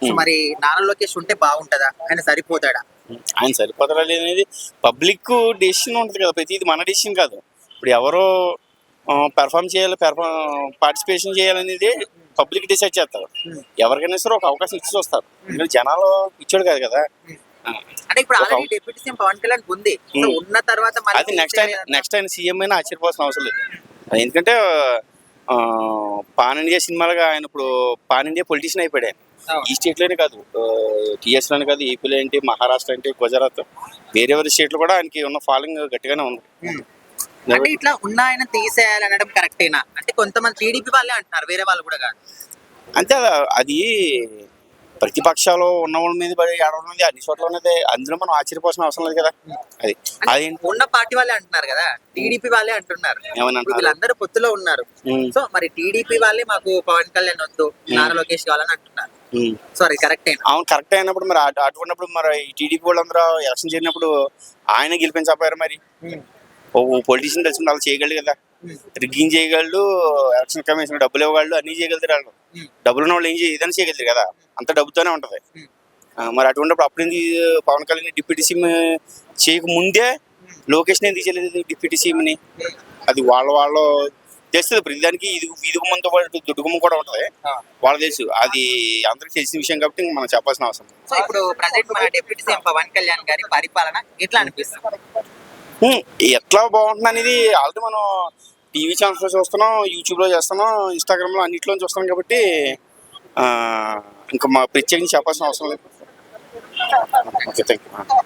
So మరి నారా లోకేష్ ఉంటే బాగుంటదా? ఆయన సరిపోతాడా? ఆయన సరిపోతారా లేదనేది పబ్లిక్ డెసిషన్ ఉంటుంది కదా. ప్రతిది మన డెసిషన్ కాదు. ఇప్పుడు ఎవరో పెర్ఫామ్ చేయాలి పెర్ఫామ్ పార్టిసిపేషన్ చేయాలనేది పబ్లిక్ డిసైడ్ చేస్తారు. ఎవరికైనా సరే ఒక అవకాశం ఇచ్చి చూస్తారు ఎందుకంటే జనాలు ఇచ్చాడు కాదు కదా. అంటే ఇప్పుడు ఒక- already deputy CM Pawan Kalyan ఉంది. ఉన్న తర్వాత అది నెక్స్ట్ ఆయన నెక్స్ట్ ఆయన సీఎం అయినా ఆశ్చర్యపోవాల్సిన అవసరం లేదు. ఎందుకంటే పాన్ ఇండియా సినిమాలుగా ఆయన ఇప్పుడు పాన్ ఇండియా పొలిటీషియన్ అయిపోయాడు ఆయన. ఈ స్టేట్లోనే కాదు టీఎస్లోనే కాదు ఏపీలో ఏంటి మహారాష్ట్ర ఏంటి గుజరాత్ వేరే వేరే స్టేట్లు కూడా ఆయనకి ఉన్న ఫాలోయింగ్ గట్టిగానే ఉంది. ఉమ్. అంటే ఇట్లా ఉన్న ఆయన తీసేయాలి అనడం కరెక్టేనా? అంటే కొంతమంది టీడీపీ వాళ్ళే అంటున్నారు వేరే వాళ్ళు కూడా కాదు. అంతే అది ప్రతిపక్షాలు ఉన్న వాళ్ళ మీద ఏడవడం అనేది అన్ని చోట్ల ఉన్నది అందులో మనం ఆశ్చర్యపోవాల్సిన అవసరం లేదు కదా. అది అది ఉన్న పార్టీ వాళ్ళే అంటున్నారు కదా టీడీపీ వాళ్ళే అంటున్నారు. వీళ్ళందరూ పొత్తులో ఉన్నారు. ఉమ్, సో మరి టీడీపీ వాళ్ళే మాకు పవన్ కళ్యాణ్ వద్దు నారా లోకేష్ కావాలని అంటున్నారు. ఉమ్. సో అది కరెక్టేనా అవును కరెక్ట్ అయినప్పుడు మరి అటు- అటువంటిప్పుడు మరి టీడీపీ వాళ్ళందరూ ఎలక్షన్ చేసినప్పుడు ఆయన గెలిపించకపోయారు మరి. ఓ పొలిటీషియన్ తెలిసి వాళ్ళు చేయగలడు కదా. రిగ్గింగ్ చేయగలడు ఎలక్షన్ కమిషన్ డబ్బులు ఇవ్వగలడు అన్ని చేయగలుగుతారు వాళ్ళు. డబ్బులు ఉన్న వాళ్ళు ఏం ఏదైనా చేయగలుగుతారు కదా. అంత డబ్బుతోనే ఉంటది. మరి అటువంటిప్పుడు అప్పుడు పవన్ కళ్యాణ్ డిప్యూటీ సీఎం చేయక ముందే లోకేష్ ఎందుకు చేయలేదు డిప్యూటీ సీఎంని? అది వాళ్ళ వాళ్ళు తెలుస్తుంది ప్రతి దానికి ఇది ఇది గుమ్మంతో పాటు దుడ్డుగుమ్మ కూడా ఉంటది. వాళ్ళకి తెలుసు అది అందరికి తెలిసిన విషయం కాబట్టి మనం చెప్పాల్సిన అవసరం. సో ఇప్పుడు ప్రజెంట్ మన డిప్యూటీ సీఎం పవన్ కళ్యాణ్ గారి పరిపాలన ఎట్లా అనిపిస్తుంది? ఎట్లా బాగుంటుంది అనేది ఆల్రెడీ మనం టీవీ ఛానల్స్లో చూస్తున్నాం యూట్యూబ్లో చేస్తున్నాం ఇన్స్టాగ్రామ్లో అన్నింటిలో చూస్తున్నాం కాబట్టి ఇంకా మా ప్రత్యేకించి చెప్పాల్సిన అవసరం లేదు. Okay thank you